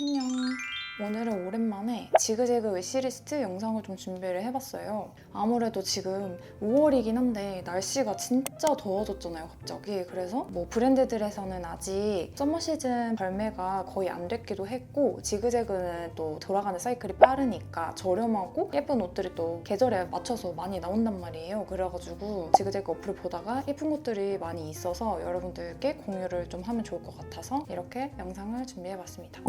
안녕. 오늘은 오랜만에 지그재그 위시리스트 영상을 좀 준비를 해봤어요. 아무래도 지금 5월이긴 한데 날씨가 진짜 더워졌잖아요, 갑자기. 그래서 뭐 브랜드들에서는 아직 서머 시즌 발매가 거의 안 됐기도 했고 지그재그는 또 돌아가는 사이클이 빠르니까 저렴하고 예쁜 옷들이 또 계절에 맞춰서 많이 나온단 말이에요. 그래가지고 지그재그 어플을 보다가 예쁜 것들이 많이 있어서 여러분들께 공유를 좀 하면 좋을 것 같아서 이렇게 영상을 준비해봤습니다.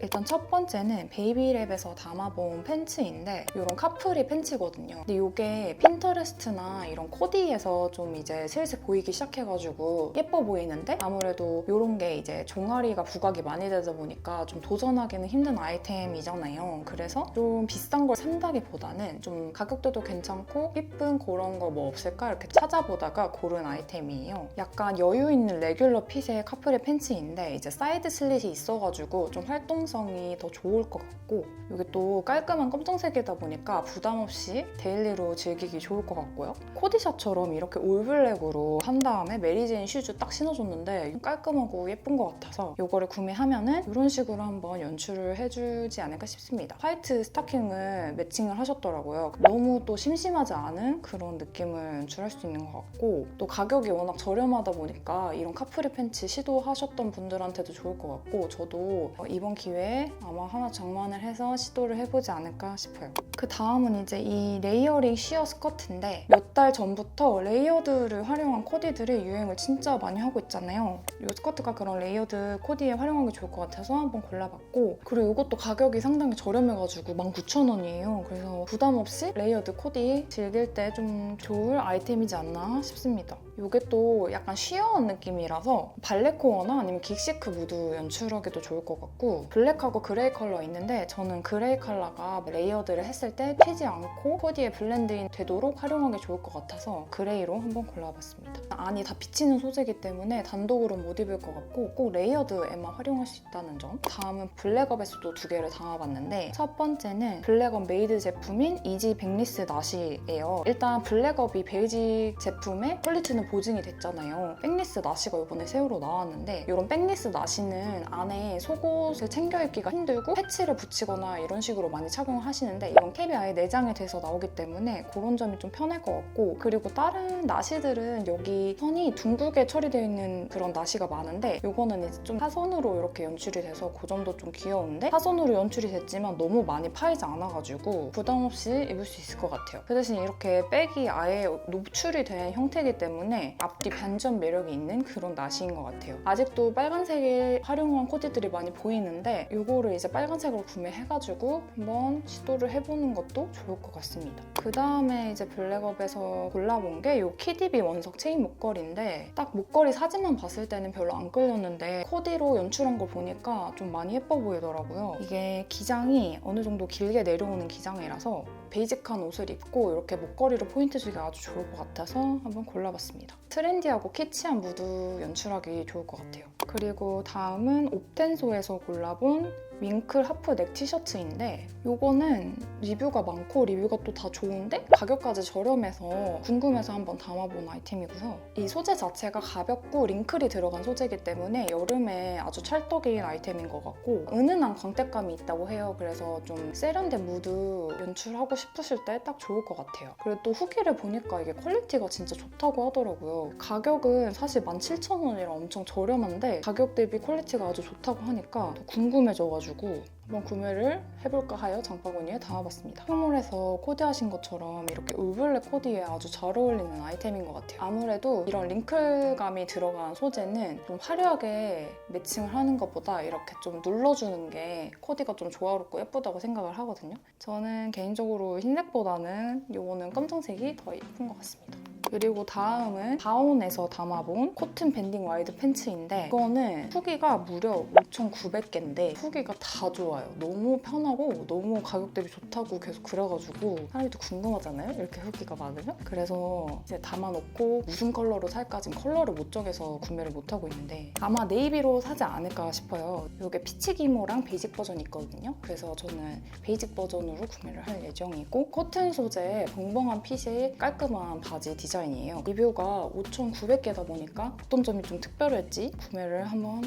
일단 첫 번째는 베이비랩에서 담아본 팬츠인데 이런 카프리 팬츠거든요. 근데 이게 핀터레스트나 이런 코디에서 좀 이제 슬슬 보이기 시작해가지고 예뻐 보이는데 아무래도 이런 게 이제 종아리가 부각이 많이 되다 보니까 좀 도전하기는 힘든 아이템이잖아요. 그래서 좀 비싼 걸 산다기보다는 좀 가격대도 괜찮고 예쁜 그런 거 뭐 없을까 이렇게 찾아보다가 고른 아이템이에요. 약간 여유 있는 레귤러 핏의 카프리 팬츠인데 이제 사이드 슬릿이 있어가지고 좀 활동 성이 더 좋을 것 같고 이게 또 깔끔한 검정색이다 보니까 부담 없이 데일리로 즐기기 좋을 것 같고요. 코디샷처럼 이렇게 올블랙으로 한 다음에 메리제인 슈즈 딱 신어줬는데 깔끔하고 예쁜 것 같아서 이거를 구매하면은 이런 식으로 한번 연출을 해주지 않을까 싶습니다. 화이트 스타킹을 매칭을 하셨더라고요. 너무 또 심심하지 않은 그런 느낌을 연출할 수 있는 것 같고 또 가격이 워낙 저렴하다 보니까 이런 카프리 팬츠 시도하셨던 분들한테도 좋을 것 같고 저도 이번 기회에 아마 하나 장만을 해서 시도를 해보지 않을까 싶어요. 그 다음은 이제 이 레이어링 시어 스커트인데 몇 달 전부터 레이어드를 활용한 코디들이 유행을 진짜 많이 하고 있잖아요. 이 스커트가 그런 레이어드 코디에 활용하기 좋을 것 같아서 한번 골라봤고 그리고 이것도 가격이 상당히 저렴해가지고 19,000원이에요. 그래서 부담 없이 레이어드 코디 즐길 때 좀 좋을 아이템이지 않나 싶습니다. 이게 또 약간 쉬어한 느낌이라서 발레코어나 아니면 긱시크 무드 연출하기도 좋을 것 같고 블랙하고 그레이 컬러 있는데 저는 그레이 컬러가 레이어드를 했을 때 튀지 않고 코디에 블렌드인 되도록 활용하기 좋을 것 같아서 그레이로 한번 골라봤습니다. 안이 다 비치는 소재이기 때문에 단독으로 못 입을 것 같고 꼭 레이어드에만 활용할 수 있다는 점. 다음은 블랙업에서도 두 개를 담아봤는데 첫 번째는 블랙업 메이드 제품인 이지 백리스 나시예요. 일단 블랙업이 베이직 제품의 퀄리티는 보증이 됐잖아요. 백리스 나시가 이번에 새우로 나왔는데 이런 백리스 나시는 안에 속옷을 챙겨 입기가 힘들고 패치를 붙이거나 이런 식으로 많이 착용하시는데 이건 캡이 아예 내장이 돼서 나오기 때문에 그런 점이 좀 편할 것 같고 그리고 다른 나시들은 여기 선이 둥글게 처리되어 있는 그런 나시가 많은데 이거는 이제 좀 사선으로 이렇게 연출이 돼서 그 점도 좀 귀여운데 사선으로 연출이 됐지만 너무 많이 파이지 않아가지고 부담 없이 입을 수 있을 것 같아요. 그 대신 이렇게 백이 아예 노출이 된 형태이기 때문에 앞뒤 반전 매력이 있는 그런 나시인 것 같아요. 아직도 빨간색에 활용한 코디들이 많이 보이는데 이거를 이제 빨간색으로 구매해가지고 한번 시도를 해보는 것도 좋을 것 같습니다. 그 다음에 이제 블랙업에서 골라본 게 이 키디비 원석 체인 목걸이인데 딱 목걸이 사진만 봤을 때는 별로 안 끌렸는데 코디로 연출한 걸 보니까 좀 많이 예뻐 보이더라고요. 이게 기장이 어느 정도 길게 내려오는 기장이라서 베이직한 옷을 입고 이렇게 목걸이로 포인트 주기 아주 좋을 것 같아서 한번 골라봤습니다. 트렌디하고 키치한 무드 연출하기 좋을 것 같아요. 그리고 다음은 옵텐소에서 골라본 윙클 하프 넥 티셔츠인데 이거는 리뷰가 많고 리뷰가 또 다 좋은데 가격까지 저렴해서 궁금해서 한번 담아본 아이템이고요. 이 소재 자체가 가볍고 링클이 들어간 소재이기 때문에 여름에 아주 찰떡인 아이템인 것 같고 은은한 광택감이 있다고 해요. 그래서 좀 세련된 무드 연출하고 싶으실 때 딱 좋을 것 같아요. 그리고 또 후기를 보니까 이게 퀄리티가 진짜 좋다고 하더라고요. 가격은 사실 17,000원이라 엄청 저렴한데 가격 대비 퀄리티가 아주 좋다고 하니까 더 궁금해져가지고 한번 구매를 해볼까 하여 장바구니에 담아봤습니다. 홈몰에서 코디하신 것처럼 이렇게 울블랙 코디에 아주 잘 어울리는 아이템인 것 같아요. 아무래도 이런 링클감이 들어간 소재는 좀 화려하게 매칭을 하는 것보다 이렇게 좀 눌러주는 게 코디가 좀 조화롭고 예쁘다고 생각을 하거든요. 저는 개인적으로 흰색보다는 이거는 검정색이 더 예쁜 것 같습니다. 그리고 다음은 다운에서 담아본 코튼 밴딩 와이드 팬츠인데 이거는 후기가 무려 5,900개인데 후기가 다 좋아요. 너무 편하고 너무 가격 대비 좋다고 계속 그래가지고 사람들도 궁금하잖아요. 이렇게 후기가 많으면. 그래서 이제 담아놓고 무슨 컬러로 살까 지금 컬러를 못 정해서 구매를 못하고 있는데 아마 네이비로 사지 않을까 싶어요. 이게 피치 기모랑 베이직 버전이 있거든요. 그래서 저는 베이직 버전으로 구매를 할 예정이고 코튼 소재의 벙벙한 핏의 깔끔한 바지 디자인 이에요. 리뷰가 5,900개다 보니까 어떤 점이 좀 특별할지 구매를 한번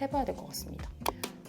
해봐야 될 것 같습니다.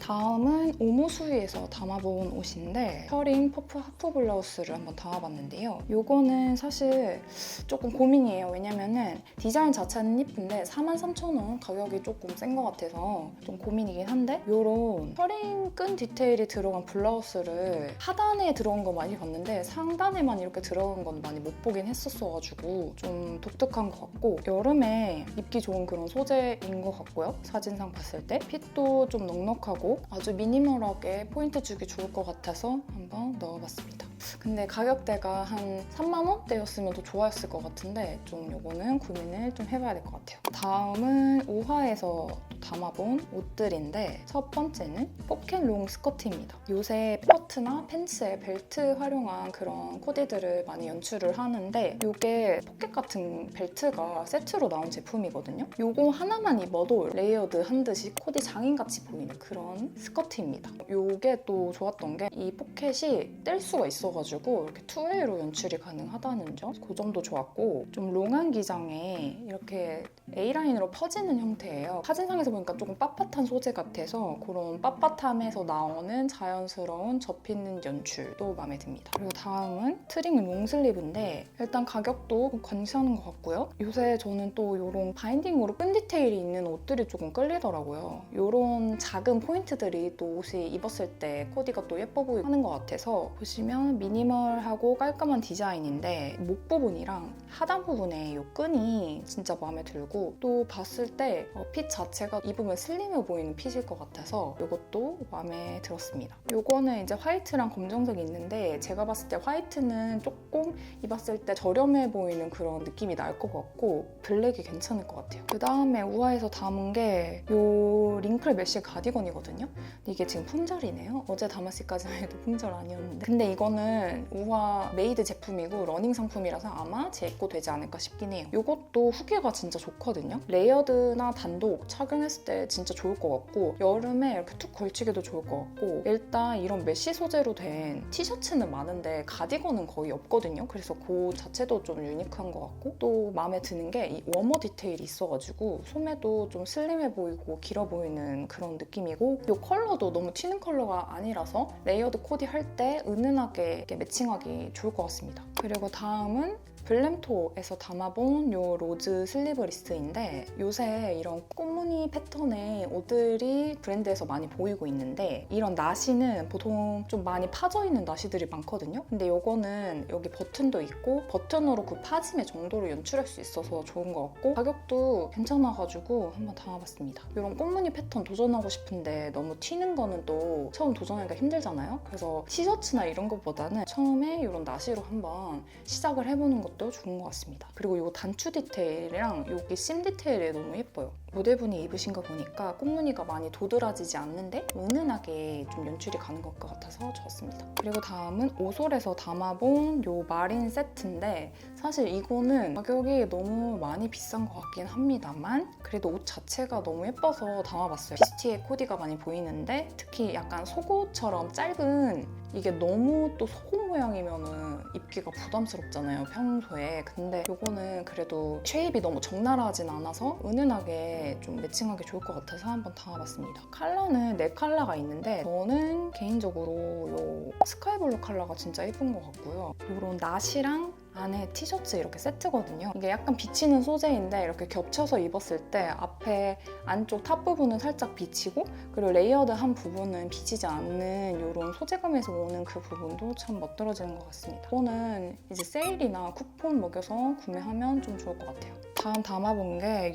다음은 오모수위에서 담아본 옷인데 셔링 퍼프 하프 블라우스를 한번 담아봤는데요. 요거는 사실 조금 고민이에요. 왜냐면은 디자인 자체는 이쁜데 43,000원 가격이 조금 센 것 같아서 좀 고민이긴 한데 요런 셔링 끈 디테일이 들어간 블라우스를 하단에 들어간 거 많이 봤는데 상단에만 이렇게 들어간 건 많이 못 보긴 했었어가지고 좀 독특한 것 같고 여름에 입기 좋은 그런 소재인 것 같고요. 사진상 봤을 때 핏도 좀 넉넉하고 아주 미니멀하게 포인트 주기 좋을 것 같아서 한번 넣어봤습니다. 근데 가격대가 한 3만 원대였으면 더 좋았을 것 같은데 좀 요거는 고민을 좀 해봐야 될 것 같아요. 다음은 우화에서 또 담아본 옷들인데 첫 번째는 포켓 롱 스커트입니다. 요새 퍼트나 팬츠에 벨트 활용한 그런 코디들을 많이 연출을 하는데 이게 포켓 같은 벨트가 세트로 나온 제품이거든요. 요거 하나만 입어도 레이어드 한 듯이 코디 장인같이 보이는 그런 스커트입니다. 요게 또 좋았던 게 이 포켓이 뗄 수가 있어가지고 이렇게 투웨이로 연출이 가능하다는 점. 그 점도 좋았고 좀 롱한 기장에 이렇게 A라인으로 퍼지는 형태예요. 사진상에서 보니까 조금 빳빳한 소재 같아서 그런 빳빳함에서 나오는 자연스러운 접히는 연출도 마음에 듭니다. 그리고 다음은 트링 롱슬립인데 일단 가격도 괜찮은 것 같고요. 요새 저는 또 이런 바인딩으로 끈 디테일이 있는 옷들이 조금 끌리더라고요. 이런 작은 포인트 들이 또 옷이 입었을 때 코디가 또 예뻐 보이고 하는 것 같아서 보시면 미니멀하고 깔끔한 디자인인데 목 부분이랑 하단 부분에 이 끈이 진짜 마음에 들고 또 봤을 때 어, 핏 자체가 입으면 슬림해 보이는 핏일 것 같아서 이것도 마음에 들었습니다. 이거는 이제 화이트랑 검정색이 있는데 제가 봤을 때 화이트는 조금 입었을 때 저렴해 보이는 그런 느낌이 날 것 같고 블랙이 괜찮을 것 같아요. 그 다음에 우아에서 담은 게 이 링클 메쉬 가디건이거든요. 근데 이게 지금 품절이네요. 어제 담았을까지만 해도 품절 아니었는데. 근데 이거는 우아 메이드 제품이고 러닝 상품이라서 아마 제 입고 되지 않을까 싶긴 해요. 이것도 후기가 진짜 좋거든요. 레이어드나 단독 착용했을 때 진짜 좋을 것 같고 여름에 이렇게 툭 걸치기도 좋을 것 같고 일단 이런 메쉬 소재로 된 티셔츠는 많은데 가디건은 거의 없거든요. 그래서 그 자체도 좀 유니크한 것 같고 또 마음에 드는 게 이 워머 디테일이 있어가지고 소매도 좀 슬림해 보이고 길어 보이는 그런 느낌이고 이 컬러도 너무 튀는 컬러가 아니라서 레이어드 코디 할 때 은은하게 매칭하기 좋을 것 같습니다. 그리고 다음은 블렘토에서 담아본 요 로즈 슬리브 리스인데 요새 이런 꽃무늬 패턴의 옷들이 브랜드에서 많이 보이고 있는데 이런 나시는 보통 좀 많이 파져 있는 나시들이 많거든요. 근데 요거는 여기 버튼도 있고 버튼으로 그 파짐의 정도를 연출할 수 있어서 좋은 것 같고 가격도 괜찮아가지고 한번 담아봤습니다. 이런 꽃무늬 패턴 도전하고 싶은데 너무 튀는 거는 또 처음 도전하기가 힘들잖아요. 그래서 티셔츠나 이런 것보다는 처음에 이런 나시로 한번 시작을 해보는 것도 좋은 것 같습니다. 그리고 이 단추 디테일이랑 여기 심 디테일이 너무 예뻐요. 모델분이 입으신 거 보니까 꽃무늬가 많이 도드라지지 않는데 은은하게 좀 연출이 가는 것 같아서 좋았습니다. 그리고 다음은 오솔에서 담아본 요 마린 세트인데 사실 이거는 가격이 너무 많이 비싼 것 같긴 합니다만 그래도 옷 자체가 너무 예뻐서 담아봤어요. 비스티의 코디가 많이 보이는데 특히 약간 속옷처럼 짧은 이게 너무 또 속옷 모양이면은 입기가 부담스럽잖아요 평소에 근데 이거는 그래도 쉐입이 너무 적나라하진 않아서 은은하게 좀 매칭하기 좋을 것 같아서 한번 담아봤습니다 컬러는 네 컬러가 있는데 저는 개인적으로 이 스카이블루 컬러가 진짜 예쁜 것 같고요 이런 나시랑 안에 티셔츠 이렇게 세트거든요. 이게 약간 비치는 소재인데 이렇게 겹쳐서 입었을 때 앞에 안쪽 탑 부분은 살짝 비치고 그리고 레이어드한 부분은 비치지 않는 이런 소재감에서 오는 그 부분도 참 멋들어지는 것 같습니다. 이거는 이제 세일이나 쿠폰 먹여서 구매하면 좀 좋을 것 같아요. 다음 담아본 게이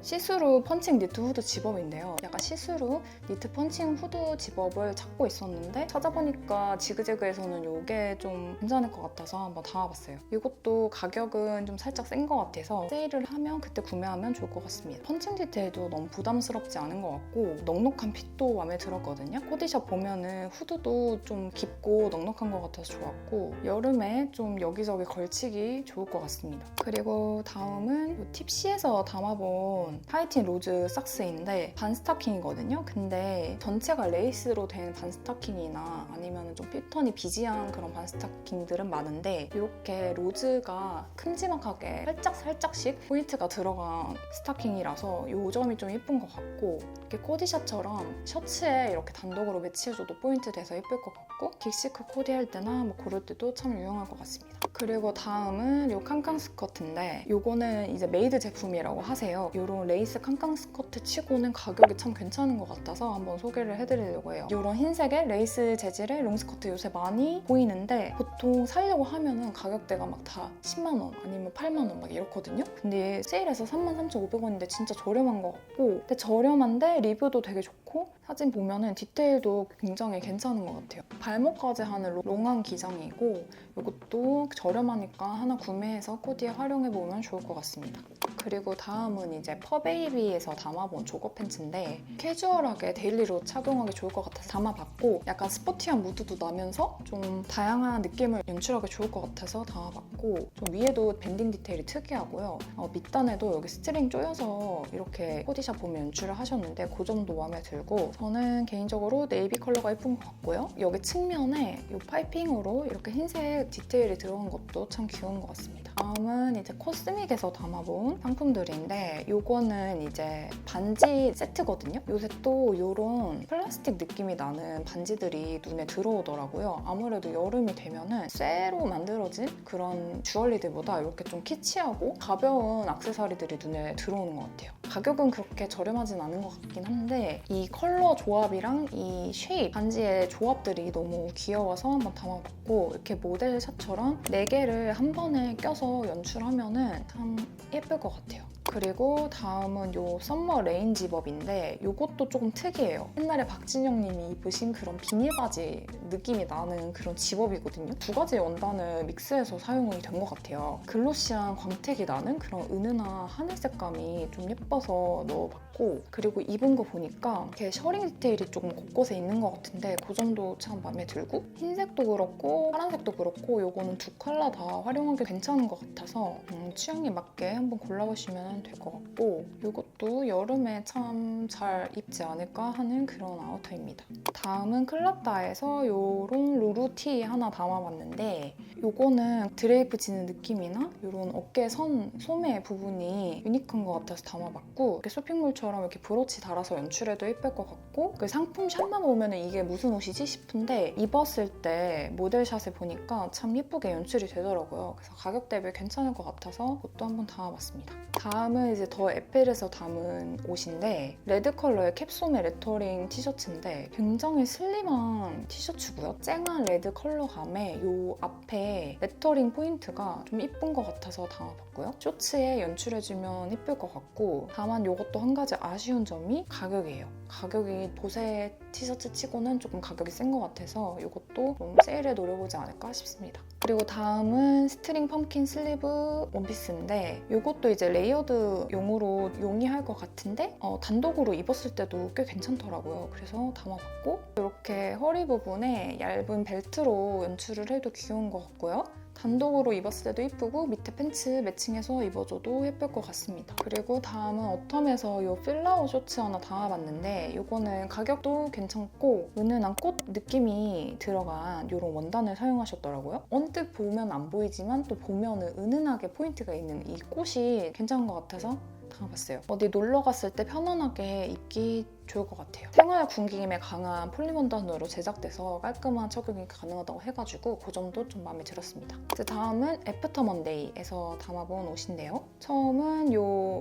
시스루 펀칭 니트 후드 집업인데요. 약간 시스루 니트 펀칭 후드 집업을 찾고 있었는데 찾아보니까 지그재그에서는 이게 좀 괜찮을 것 같아서 한번 담아봤어요. 이것도 가격은 좀 살짝 센 것 같아서 세일을 하면 그때 구매하면 좋을 것 같습니다. 펀칭 디테일도 너무 부담스럽지 않은 것 같고 넉넉한 핏도 마음에 들었거든요. 코디샵 보면은 후드도 좀 깊고 넉넉한 것 같아서 좋았고 여름에 좀 여기저기 걸치기 좋을 것 같습니다. 그리고 다음은 팁시에서 담아본 파이팅 로즈 삭스인데 반 스타킹이거든요. 근데 전체가 레이스로 된 반 스타킹이나 아니면 좀 패턴이 비지한 그런 반 스타킹들은 많은데 이렇게 로즈가 큼지막하게 살짝 살짝씩 포인트가 들어간 스타킹이라서 이 점이 좀 예쁜 것 같고 이렇게 코디샷처럼 셔츠에 이렇게 단독으로 매치해줘도 포인트 돼서 예쁠 것 같고 긱시크 코디할 때나 뭐 고를 때도 참 유용할 것 같습니다. 그리고 다음은 이 캉캉 스커트인데 이거는 이제 메이드 제품이라고 하세요. 이런 레이스 캉캉 스커트 치고는 가격이 참 괜찮은 것 같아서 한번 소개를 해드리려고 해요. 이런 흰색의 레이스 재질의 롱스커트 요새 많이 보이는데 보통 사려고 하면은 가격대가 막 다 10만 원 아니면 8만 원 막 이렇거든요. 근데 세일해서 33,500원인데 진짜 저렴한 것 같고 근데 저렴한데 리뷰도 되게 좋고 사진 보면은 디테일도 굉장히 괜찮은 것 같아요. 발목까지 하는 롱한 기장이고 이것도 저렴하니까 하나 구매해서 코디에 활용해 보면 좋을 것 같습니다. 그리고 다음은 이제 퍼베이비에서 담아본 조거 팬츠인데 캐주얼하게 데일리로 착용하기 좋을 것 같아서 담아봤고 약간 스포티한 무드도 나면서 좀 다양한 느낌을 연출하기 좋을 것 같아서 담아봤고 좀 위에도 밴딩 디테일이 특이하고요. 어, 밑단에도 여기 스트링 조여서 이렇게 코디샵 보면 연출을 하셨는데 그 점도 마음에 들고 저는 개인적으로 네이비 컬러가 예쁜 것 같고요. 여기 측면에 이 파이핑으로 이렇게 흰색 디테일이 들어간 것도 참 귀여운 것 같습니다. 다음은 이제 코스믹에서 담아본 상품들인데 이거는 이제 반지 세트거든요. 요새 또 이런 플라스틱 느낌이 나는 반지들이 눈에 들어오더라고요. 아무래도 여름이 되면은 쇠로 만들어진 그런 주얼리들보다 이렇게 좀 키치하고 가벼운 액세서리들이 눈에 들어오는 것 같아요. 가격은 그렇게 저렴하진 않은 것 같긴 한데 이 컬러 조합이랑 이 쉐입 반지의 조합들이 너무 귀여워서 한번 담아봤고 이렇게 모델 샷처럼 4개를 한 번에 껴서 연출하면은 참 예쁠 것 같아요. 그리고 다음은 요 썸머 레인 집업인데 이것도 조금 특이해요. 옛날에 박진영 님이 입으신 그런 비닐 바지 느낌이 나는 그런 집업이거든요. 두 가지 원단을 믹스해서 사용이 된 것 같아요. 글로시한 광택이 나는 그런 은은한 하늘 색감이 좀 예뻐서 넣어봤고 그리고 입은 거 보니까 이렇게 셔링 디테일이 조금 곳곳에 있는 것 같은데 그 점도 참 마음에 들고 흰색도 그렇고 파란색도 그렇고 요거는 두 컬러 다 활용하기 괜찮은 것 같아서 음, 취향에 맞게 한번 골라보시면 될 것 같고 이것도 여름에 참 잘 입지 않을까 하는 그런 아우터입니다. 다음은 클럽다에서 요런 루루티 하나 담아봤는데 요거는 드레이프 지는 느낌이나 이런 어깨 선 소매 부분이 유니크한 것 같아서 담아봤고 이렇게 쇼핑몰처럼 이렇게 브로치 달아서 연출해도 예쁠 것 같고 그 상품 샷만 보면 이게 무슨 옷이지 싶은데 입었을 때 모델샷을 보니까 참 예쁘게 연출이 되더라고요. 그래서 가격 대비 괜찮을 것 같아서 그것도 한번 담아봤습니다. 다음 은 이제 더 에펠에서 담은 옷인데 레드 컬러의 캡소메 레터링 티셔츠인데 굉장히 슬림한 티셔츠고요. 쨍한 레드 컬러감에 이 앞에 레터링 포인트가 좀 이쁜 것 같아서 담아봤고요. 쇼츠에 연출해주면 이쁠 것 같고 다만 이것도 한 가지 아쉬운 점이 가격이에요. 가격이 보세 티셔츠 치고는 조금 가격이 센 것 같아서 이것도 좀 세일에 노려보지 않을까 싶습니다. 그리고 다음은 스트링 펌킨 슬리브 원피스인데 이것도 이제 레이어드 용으로 용이할 것 같은데 어, 단독으로 입었을 때도 꽤 괜찮더라고요. 그래서 담아봤고 이렇게 허리 부분에 얇은 벨트로 연출을 해도 귀여운 것 같고요. 단독으로 입었을 때도 이쁘고 밑에 팬츠 매칭해서 입어줘도 예쁠 것 같습니다. 그리고 다음은 어텀에서 이 필라워 쇼츠 하나 담아봤는데 이거는 가격도 괜찮고 은은한 꽃 느낌이 들어간 이런 원단을 사용하셨더라고요. 언뜻 보면 안 보이지만 또 보면 은 은은하게 포인트가 있는 이 꽃이 괜찮은 것 같아서 담아봤어요. 어디 놀러 갔을 때 편안하게 입기 좋을 것 같아요. 생활 군김에 강한 폴리원단으로 제작돼서 깔끔한 착용이 가능하다고 해가지고 그 점도 좀 마음에 들었습니다. 이제 다음은 애프터 먼데이에서 담아본 옷인데요. 처음은 이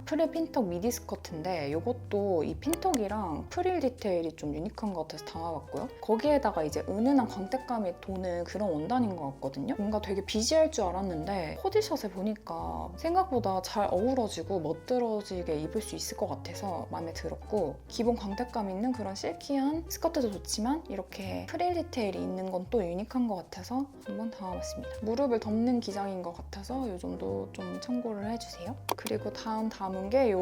프릴 핀턱 미디 스커트인데 이것도 이 핀턱이랑 프릴 디테일이 좀 유니크한 것 같아서 담아봤고요. 거기에다가 이제 은은한 광택감이 도는 그런 원단인 것 같거든요. 뭔가 되게 비지할 줄 알았는데 코디샷에 보니까 생각보다 잘 어우러지고 멋들어지게 입을 수 있을 것 같아서 마음에 들었고 기본 광택 감 있는 그런 실키한 스커트도 좋지만 이렇게 프릴 디테일이 있는 건 또 유니크한 것 같아서 한번 담아봤습니다. 무릎을 덮는 기장인 것 같아서 이 정도 좀 참고를 해주세요. 그리고 다음 담은 게이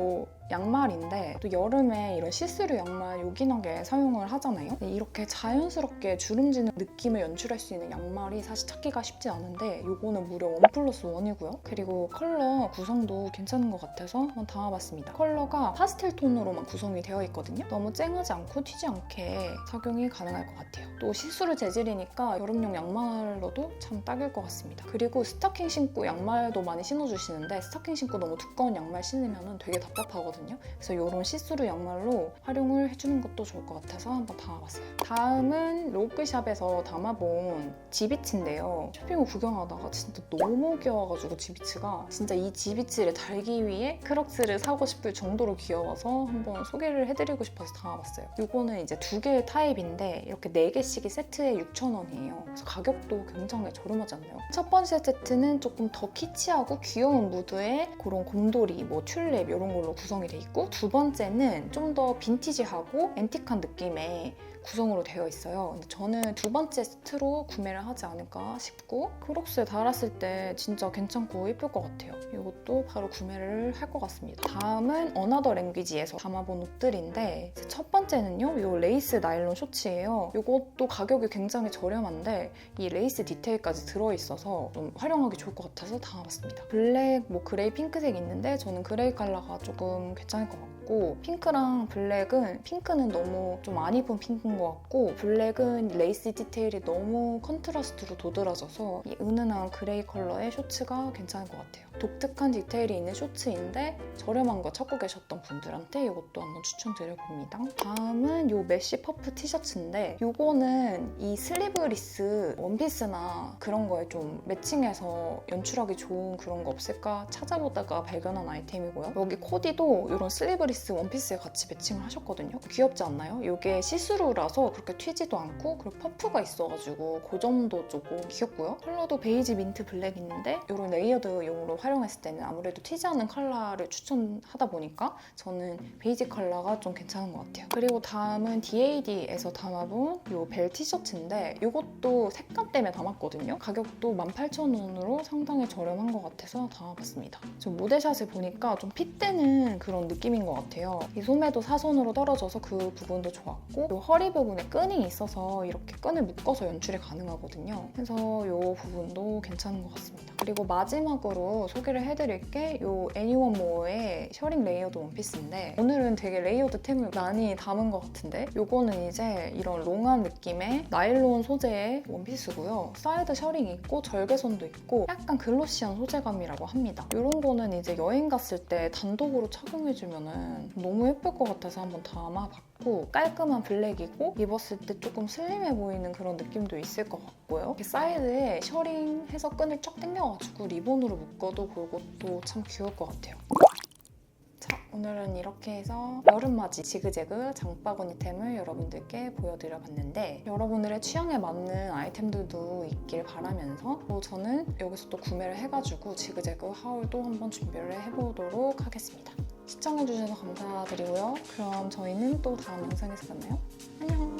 양말인데 또 여름에 이런 시스루 양말 요긴하게 사용을 하잖아요. 근데 이렇게 자연스럽게 주름지는 느낌을 연출할 수 있는 양말이 사실 찾기가 쉽지 않은데 이거는 무려 원 플러스 원이고요. 그리고 컬러 구성도 괜찮은 것 같아서 한번 담아봤습니다. 컬러가 파스텔 톤으로만 구성이 되어 있거든요. 너무 쨍하지 않고 튀지 않게 착용이 가능할 것 같아요. 또 시스루 재질이니까 여름용 양말로도 참 딱일 것 같습니다. 그리고 스타킹 신고 양말도 많이 신어주시는데 스타킹 신고 너무 두꺼운 양말 신으면 되게 답답하거든요. 그래서 이런 시스루 양말로 활용을 해주는 것도 좋을 것 같아서 한번 담아봤어요. 다음은 로크샵에서 담아본 지비치인데요. 쇼핑몰 구경하다가 진짜 너무 귀여워가지고 지비치가 진짜 이 지비치를 달기 위해 크록스를 사고 싶을 정도로 귀여워서 한번 소개를 해드리고 싶어서 담아봤어요. 이거는 이제 두 개의 타입인데 이렇게 네 개씩이 세트에 6,000원이에요. 그래서 가격도 굉장히 저렴하지 않나요? 첫 번째 세트는 조금 더 키치하고 귀여운 무드의 그런 곰돌이, 뭐 튤립 이런 걸로 구성이 돼 있고 두 번째는 좀 더 빈티지하고 앤틱한 느낌의 구성으로 되어 있어요. 근데 저는 두 번째 세트로 구매를 하지 않을까 싶고 크록스에 달았을 때 진짜 괜찮고 예쁠 것 같아요. 이것도 바로 구매를 할 것 같습니다. 다음은 어나더 랭귀지에서 담아본 옷들인데 첫 번째는요. 이 레이스 나일론 쇼츠예요. 이것도 가격이 굉장히 저렴한데 이 레이스 디테일까지 들어있어서 좀 활용하기 좋을 것 같아서 담아봤습니다. 블랙, 뭐 그레이, 핑크색 있는데 저는 그레이 컬러가 조금 괜찮을 것 같고 핑크랑 블랙은 핑크는 너무 좀 안 입은 핑크인 것 같고 블랙은 레이스 디테일이 너무 컨트라스트로 도드라져서 이 은은한 그레이 컬러의 쇼츠가 괜찮을 것 같아요. 독특한 디테일이 있는 쇼츠인데 저렴한 거 찾고 계셨던 분들한테 이것도 한번 추천드려 봅니다. 다음은 이 메쉬 퍼프 티셔츠인데 이거는 이 슬리브리스 원피스나 그런 거에 좀 매칭해서 연출하기 좋은 그런 거 없을까 찾아보다가 발견한 아이템이고요. 여기 코디도 이런 슬리브리스 원피스에 같이 매칭을 하셨거든요. 귀엽지 않나요? 이게 시스루라서 그렇게 튀지도 않고 그리고 퍼프가 있어가지고 그 점도 조금 귀엽고요. 컬러도 베이지 민트 블랙 있는데 이런 레이어드용으로 활용했을 때는 아무래도 튀지 않는 컬러를 추천하다 보니까 저는 베이지 컬러가 좀 괜찮은 것 같아요. 그리고 다음은 DAD에서 담아본 이 벨 티셔츠인데 이것도 색감 때문에 담았거든요. 가격도 18,000원으로 상당히 저렴한 것 같아서 담아봤습니다. 좀 모델샷을 보니까 좀 핏대는 그런 느낌인 것 같아요. 이 소매도 사선으로 떨어져서 그 부분도 좋았고 이 허리 부분에 끈이 있어서 이렇게 끈을 묶어서 연출이 가능하거든요. 그래서 이 부분도 괜찮은 것 같습니다. 그리고 마지막으로 소개를 해드릴 게 이 애니원 모어의 셔링 레이어드 원피스인데 오늘은 되게 레이어드 템을 많이 담은 것 같은데 이거는 이제 이런 롱한 느낌의 나일론 소재의 원피스고요. 사이드 셔링이 있고 절개선도 있고 약간 글로시한 소재감이라고 합니다. 이런 거는 이제 여행 갔을 때 단독으로 착용해주면 너무 예쁠 것 같아서 한번 담아봤 고 깔끔한 블랙이고 입었을 때 조금 슬림해 보이는 그런 느낌도 있을 것 같고요. 이렇게 사이드에 셔링해서 끈을 쫙 당겨가지고 리본으로 묶어도 그것도 참 귀여울 것 같아요. 자, 오늘은 이렇게 해서 여름맞이 지그재그 장바구니템을 여러분들께 보여드려 봤는데 여러분들의 취향에 맞는 아이템들도 있길 바라면서 또 저는 여기서 또 구매를 해가지고 지그재그 하울도 한번 준비를 해보도록 하겠습니다. 시청해주셔서 감사드리고요. 그럼 저희는 또 다음 영상에서 만나요. 안녕!